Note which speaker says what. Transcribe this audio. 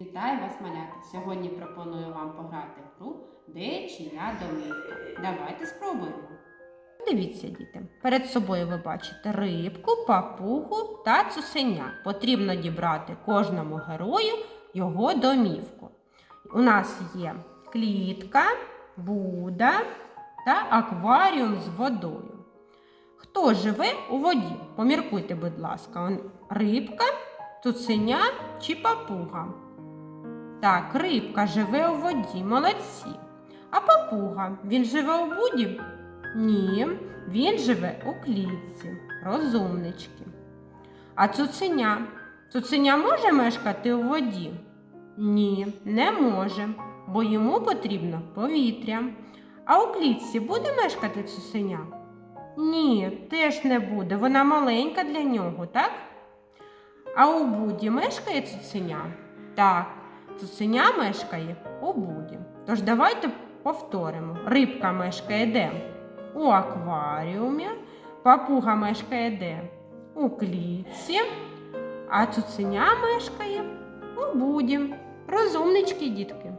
Speaker 1: Вітаю вас, малята! Сьогодні пропоную вам пограти в гру Де чия домівка. Давайте спробуємо. Дивіться, діти. Перед собою ви бачите рибку, папугу та цуценя. Потрібно дібрати кожному герою його домівку. У нас є клітка, буда та акваріум з водою. Хто живе у воді? Поміркуйте, будь ласка, рибка, цуценя чи папуга? Так, рибка живе у воді, молодці. А папуга, він живе у буді? Ні, він живе у клітці, розумнички. А цуценя? Цуценя може мешкати у воді? Ні, не може, бо йому потрібно повітря. А у клітці буде мешкати цуценя? Ні, теж не буде. Вона маленька для нього, так? А у буді мешкає цуценя? Так, цуценя мешкає у буді. Тож давайте повторимо. Рибка мешкає де? У акваріумі, папуга мешкає де? У клітці, а цуценя мешкає у буді. Розумнички, дітки.